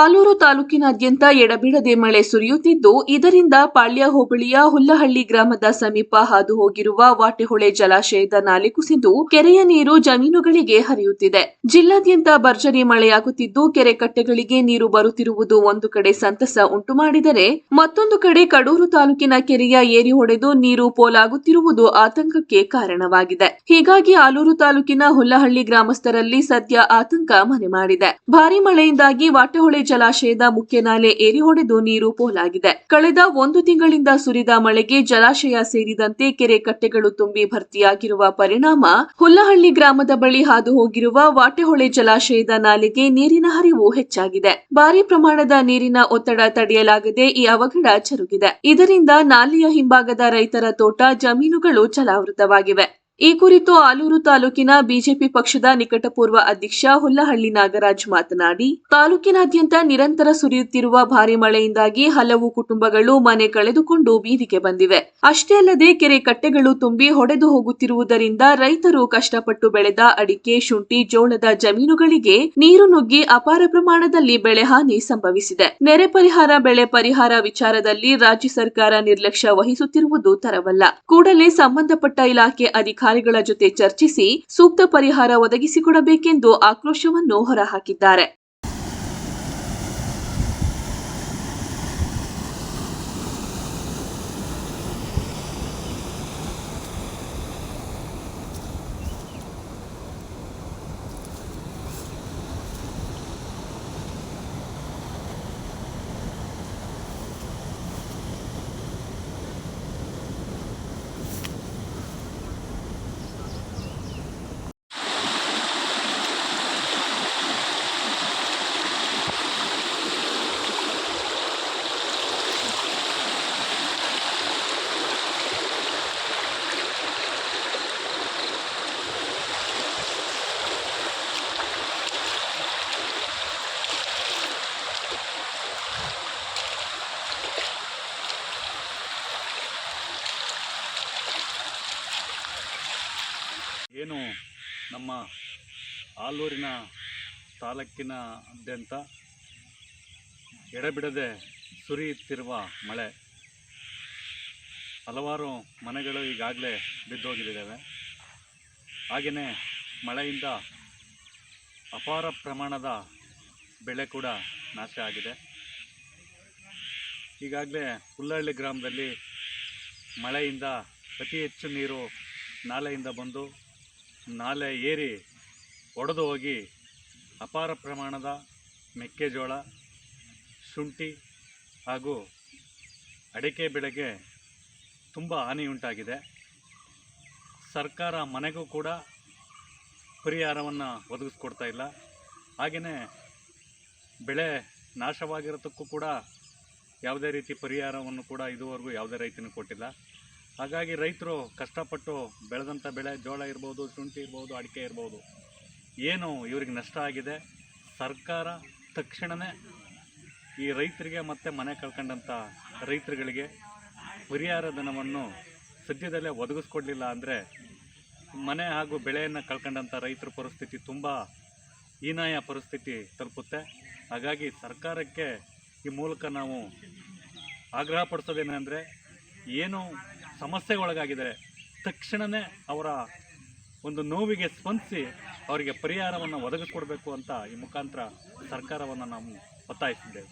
ಆಲೂರು ತಾಲೂಕಿನಾದ್ಯಂತ ಎಡಬಿಡದೆ ಮಳೆ ಸುರಿಯುತ್ತಿದ್ದು, ಇದರಿಂದ ಪಾಳ್ಯ ಹೋಬಳಿಯ ಹುಲ್ಲಹಳ್ಳಿ ಗ್ರಾಮದ ಸಮೀಪ ಹಾದು ಹೋಗಿರುವ ವಾಟೆಹೊಳೆ ಜಲಾಶಯದ ನಾಲೆ ಕುಸಿದು ಕೆರೆಯ ನೀರು ಜಮೀನುಗಳಿಗೆ ಹರಿಯುತ್ತಿದೆ. ಜಿಲ್ಲಾದ್ಯಂತ ಭರ್ಜರಿ ಮಳೆಯಾಗುತ್ತಿದ್ದು, ಕೆರೆ ಕಟ್ಟೆಗಳಿಗೆ ನೀರು ಬರುತ್ತಿರುವುದು ಒಂದು ಕಡೆ ಸಂತಸ ಉಂಟು ಮಾಡಿದರೆ, ಮತ್ತೊಂದು ಕಡೆ ಕಡೂರು ತಾಲೂಕಿನ ಕೆರೆಯ ಏರಿ ಹೊಡೆದು ನೀರು ಪೋಲಾಗುತ್ತಿರುವುದು ಆತಂಕಕ್ಕೆ ಕಾರಣವಾಗಿದೆ. ಹೀಗಾಗಿ ಆಲೂರು ತಾಲೂಕಿನ ಹುಲ್ಲಹಳ್ಳಿ ಗ್ರಾಮಸ್ಥರಲ್ಲಿ ಸದ್ಯ ಆತಂಕ ಮನೆ ಮಾಡಿದೆ. ಭಾರಿ ಮಳೆಯಿಂದಾಗಿ ವಾಟೆಹೊಳೆ ಜಲಾಶಯದ ಮುಖ್ಯ ನಾಲೆ ಏರಿ ಹೊಡೆದು ನೀರು ಪೋಲಾಗಿದೆ. ಕಳೆದ ಒಂದು ತಿಂಗಳಿಂದ ಸುರಿದ ಮಳೆಗೆ ಜಲಾಶಯ ಸೇರಿದಂತೆ ಕೆರೆ ಕಟ್ಟೆಗಳು ತುಂಬಿ ಭರ್ತಿಯಾಗಿರುವ ಪರಿಣಾಮ ಹುಲ್ಲಹಳ್ಳಿ ಗ್ರಾಮದ ಬಳಿ ಹಾದು ಹೋಗಿರುವ ವಾಟೆಹೊಳೆ ಜಲಾಶಯದ ನಾಲೆಗೆ ನೀರಿನ ಹರಿವು ಹೆಚ್ಚಾಗಿದೆ. ಭಾರಿ ಪ್ರಮಾಣದ ನೀರಿನ ಒತ್ತಡ ತಡೆಯಲಾಗದೆ ಈ ಅವಘಡ ಜರುಗಿದೆ ಇದರಿಂದ ನಾಲೆಯ ಹಿಂಭಾಗದ ರೈತರ ತೋಟ, ಜಮೀನುಗಳು ಜಲಾವೃತವಾಗಿವೆ. ಈ ಕುರಿತು ಆಲೂರು ತಾಲೂಕಿನ ಬಿಜೆಪಿ ಪಕ್ಷದ ನಿಕಟಪೂರ್ವ ಅಧ್ಯಕ್ಷ ಹುಲ್ಲಹಳ್ಳಿ ನಾಗರಾಜ್ ಮಾತನಾಡಿ, ತಾಲೂಕಿನಾದ್ಯಂತ ನಿರಂತರ ಸುರಿಯುತ್ತಿರುವ ಭಾರಿ ಮಳೆಯಿಂದಾಗಿ ಹಲವು ಕುಟುಂಬಗಳು ಮನೆ ಕಳೆದುಕೊಂಡು ಬೀದಿಗೆ ಬಂದಿವೆ. ಅಷ್ಟೇ ಅಲ್ಲದೆ ಕೆರೆ ಕಟ್ಟೆಗಳು ತುಂಬಿ ಹೊಡೆದು ಹೋಗುತ್ತಿರುವುದರಿಂದ ರೈತರು ಕಷ್ಟಪಟ್ಟು ಬೆಳೆದ ಅಡಿಕೆ, ಶುಂಠಿ, ಜೋಳದ ಜಮೀನುಗಳಿಗೆ ನೀರು ನುಗ್ಗಿ ಅಪಾರ ಪ್ರಮಾಣದಲ್ಲಿ ಬೆಳೆ ಹಾನಿ ಸಂಭವಿಸಿದೆ. ನೆರೆ ಪರಿಹಾರ, ಬೆಳೆ ಪರಿಹಾರ ವಿಚಾರದಲ್ಲಿ ರಾಜ್ಯ ಸರ್ಕಾರ ನಿರ್ಲಕ್ಷ್ಯ ವಹಿಸುತ್ತಿರುವುದು ತರವಲ್ಲ. ಕೂಡಲೇ ಸಂಬಂಧಪಟ್ಟ ಇಲಾಖೆ ಅಧಿಕಾರಿಗಳ ಜೊತೆ ಚರ್ಚಿಸಿ ಸೂಕ್ತ ಪರಿಹಾರ ಒದಗಿಸಿಕೊಡಬೇಕೆಂದು ಆಕ್ರೋಶವನ್ನು ಹೊರಹಾಕಿದ್ದಾರೆ. ಏನು ನಮ್ಮ ಆಲೂರಿನ ತಾಲೂಕಿನಾದ್ಯಂತ ಎಡಬಿಡದೆ ಸುರಿಯುತ್ತಿರುವ ಮಳೆ. ಹಲವಾರು ಮನೆಗಳು ಈಗಾಗಲೇ ಬಿದ್ದೋಗಿದ್ದಾವೆ. ಹಾಗೆಯೇ ಮಳೆಯಿಂದ ಅಪಾರ ಪ್ರಮಾಣದ ಬೆಳೆ ಕೂಡ ನಾಶ ಆಗಿದೆ. ಈಗಾಗಲೇ ಹುಲ್ಲಹಳ್ಳಿ ಗ್ರಾಮದಲ್ಲಿ ಮಳೆಯಿಂದ ಅತಿ ಹೆಚ್ಚು ನೀರು ನಾಲೆಯಿಂದ ಬಂದು ನಾಲೆ ಏರಿ ಒಡೆದು ಹೋಗಿ ಅಪಾರ ಪ್ರಮಾಣದ ಮೆಕ್ಕೆಜೋಳ, ಶುಂಠಿ ಹಾಗೂ ಅಡಿಕೆ ಬೆಳೆಗೆ ತುಂಬ ಹಾನಿ ಉಂಟಾಗಿದೆ. ಸರ್ಕಾರ ಮನೆಗೂ ಕೂಡ ಪರಿಹಾರವನ್ನು ಒದಗಿಸ್ಕೊಡ್ತಾ ಇಲ್ಲ. ಹಾಗೆಯೇ ಬೆಳೆ ನಾಶವಾಗಿರೋದಕ್ಕೂ ಕೂಡ ಯಾವುದೇ ರೀತಿ ಪರಿಹಾರವನ್ನು ಕೂಡ ಇದುವರೆಗೂ ಯಾವುದೇ ರೈತನೂ ಕೊಟ್ಟಿಲ್ಲ. ಹಾಗಾಗಿ ರೈತರು ಕಷ್ಟಪಟ್ಟು ಬೆಳೆದಂಥ ಬೆಳೆ, ಜೋಳ ಇರ್ಬೋದು, ಶುಂಠಿ ಇರ್ಬೋದು, ಅಡಿಕೆ ಇರ್ಬೋದು, ಏನು ಇವ್ರಿಗೆ ನಷ್ಟ ಆಗಿದೆ? ಸರ್ಕಾರ ತಕ್ಷಣವೇ ಈ ರೈತರಿಗೆ ಮತ್ತು ಮನೆ ಕಳ್ಕೊಂಡಂಥ ರೈತರುಗಳಿಗೆ ಪರಿಹಾರ ಧನವನ್ನು ಸದ್ಯದಲ್ಲೇ ಒದಗಿಸ್ಕೊಡ್ಲಿಲ್ಲ ಅಂದರೆ ಮನೆ ಹಾಗೂ ಬೆಳೆಯನ್ನು ಕಳ್ಕೊಂಡಂಥ ರೈತರ ಪರಿಸ್ಥಿತಿ ತುಂಬ ಹೀನಾಯ ಪರಿಸ್ಥಿತಿ ತಲುಪುತ್ತೆ. ಹಾಗಾಗಿ ಸರ್ಕಾರಕ್ಕೆ ಈ ಮೂಲಕ ನಾವು ಆಗ್ರಹ ಪಡಿಸೋದೇನೆಂದರೆ ಏನು ಸಮಸ್ಯೆಗೊಳಗಾಗಿದ್ದಾರೆ. ತಕ್ಷಣವೇ ಅವರ ಒಂದು ನೋವಿಗೆ ಸ್ಪಂದಿಸಿ ಅವರಿಗೆ ಪರಿಹಾರವನ್ನು ಒದಗಿಸ್ಕೊಡ್ಬೇಕು ಅಂತ ಈ ಮುಖಾಂತರ ಸರ್ಕಾರವನ್ನು ನಾವು ಒತ್ತಾಯಿಸಿದ್ದೇವೆ.